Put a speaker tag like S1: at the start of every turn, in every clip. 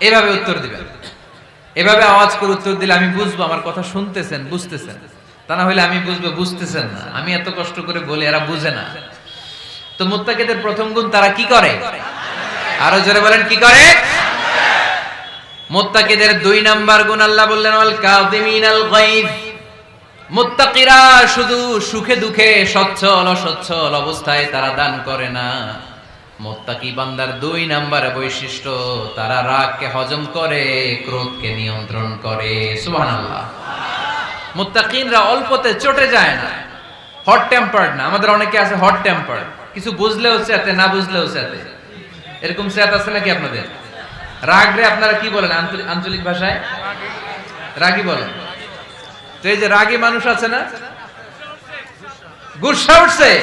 S1: এভাবে উত্তর দিবেন। এভাবে আওয়াজ করে উত্তর দিলে আমি বুঝব আমার কথা শুনতেছেন, বুঝতেছেন। তা না হলে আমি বুঝব বুঝতেছেন না। আমি এত কষ্ট করে বলি, এরা বুঝে না। তো মুত্তাকিদের প্রথম গুণ তারা কি করে? আরও জোরে বলেন, কি করে? মুত্তাকিদের দুই নাম্বার গুণ আল্লাহ বললেন, ওয়াল কাযিমিনাল গায়ব। মুত্তাকিরা শুধু সুখে দুঃখে সচ্ছল অসচ্ছল অবস্থায় তারা দান করে না। মুত্তাকি বান্দার দুই নাম্বার বৈশিষ্ট্য, তারা রাগকে হজম করে, ক্রোধকে নিয়ন্ত্রণ করে। সুবহানাল্লাহ। মুত্তাকিনরা অল্পতে চটে যায় না। হট টেম্পার্ড না। আমাদের অনেকে আছে হট টেম্পার্ড কিছু বুঝলেও চেতে, না বুঝলেও চেতে। এরকম চেত আছে নাকি আপনাদের? রাগ রে আপনারা কি বলেন আঞ্চলিক- ভাষায়? রাগি বলেন। তো এই যে রাগী মানুষ আছে না? গুসা উঠছে।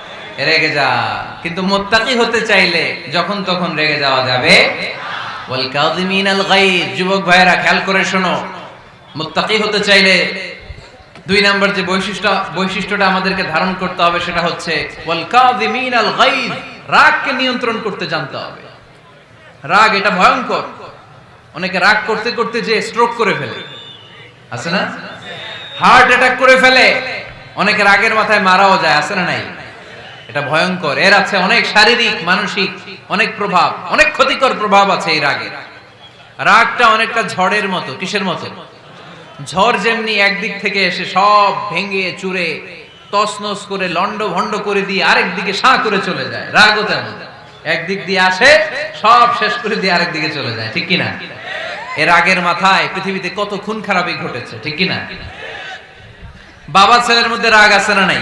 S1: রেগে যা। কিন্তু মোত্তাকি হতে চাইলে যখন তখন রেগে যাওয়া যাবে। যুবক খেয়াল করে শোনো। মুত্তাকি হতে চাইলে দুই যে বৈশিষ্ট্য, বৈশিষ্ট্যটা আমাদেরকে ধারণ করতে হবে সেটা হচ্ছে রাগকে নিয়ন্ত্রণ করতে জানতে হবে। রাগ এটা ভয়ঙ্কর। অনেকে রাগ করতে করতে যে স্ট্রোক করে ফেলে। আছে না? হার্ট অ্যাটাক করে ফেলে। অনেকে রাগের মাথায় মারাও যায়, আছে না নাই? এটা ভয়ঙ্কর। এর আছে অনেক শারীরিক, মানসিক, অনেক প্রভাব, অনেক ক্ষতিকর প্রভাব আছে এই রাগের রাগটা অনেকটা ঝড়ের মতো, কিসের মতো? ঝড় যেমনি একদিক থেকে এসে সব ভেঙে, চুরে, তছনছ করে লন্ড ভন্ড করে দিয়ে আরেক দিকে সাঁ করে চলে যায়। রাগও তেমন। একদিক দিয়ে আসে, সব শেষ করে দিয়ে আরেক দিকে চলে যায়, ঠিক কিনা? এর আগের মাথায় পৃথিবীতে কত খুন খারাপই ঘটেছে, ঠিক কিনা? বাবা ছেলের মধ্যে রাগ আছে না নাই?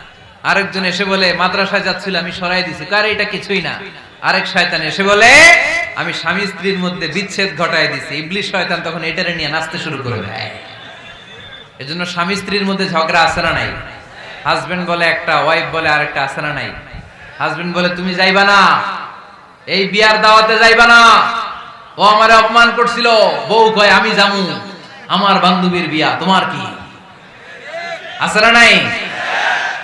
S1: আরেকজন এসে বলে, মাদ্রাসায় যাচ্ছিল, আমি সরাই দিছি। কার, এটা কিছুই না। আরেক শয়তান এসে বলে, আমি স্বামী স্ত্রীর মধ্যে বিচ্ছেদ ঘটায় দিছি। ইবলিশ শয়তান তখন এটারে নিয়ে নাচতে শুরু করে দেয়। এজন্য স্বামী স্ত্রীর মধ্যে ঝগড়া আছে না নাই। হাজবেন্ড বলে একটা, ওয়াইফ বলে আরেকটা আছে না নাই। হাজবেন্ড বলে, তুমি যাইবা না। এই বিয়ার দাওয়াতে যাইবা না। ও আমারে অপমান করছিল। বউ কয়, আমি জামু আমার বান্ধবীর বিয়া, তোমার কি? আছে না নাই?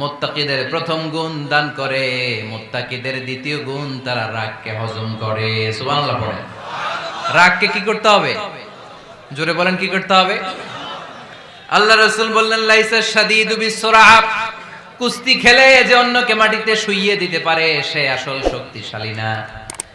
S1: মুত্তাকিদের প্রথম গুণ দান করে, মোত্তাকিদের দ্বিতীয় গুণ তারা রাগকে হজম করে। সুবহানাল্লাহ পড়ে রাগকে কি করতে হবে? জোরে বলেন, কি করতে হবে? আল্লাহ রসুল বললেন, লাইসা শাদীদু বিসরাআ কুস্তি খেলে যে অন্যকে মাটিতে শুইয়ে দিতে পারে, সে আসল শক্তিশালী না।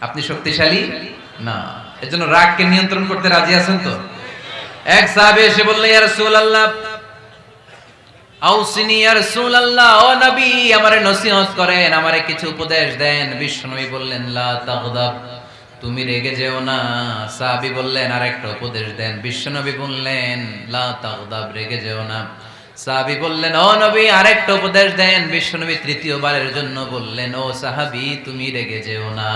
S1: আপনি শক্তিশালী? না। এজন্য রাগকে নিয়ন্ত্রণ করতে রাজি আছেন তো? এক সাহাবে এসে বললেন, ইয়া রাসূলুল্লাহ, আউসিনি, ইয়া রাসূলুল্লাহ, ও নবী, আমারে নসিহত করেন, আমারে কিছু উপদেশ দেন। বিশ্বনবী বললেন, লা তাগদাব, তুমি রেগে যেও না। সাহাবী বললেন, আরেকটা উপদেশ দেন। বিশ্বনবী বললেন, লা তাগদাব, রেগে যেও না। সাহাবী বললেন, ও নবী, আরেকটা উপদেশ দেন। বিশ্বনবী তৃতীয়বারের জন্য বললেন, ও সাহাবি, তুমি রেগে যেও না।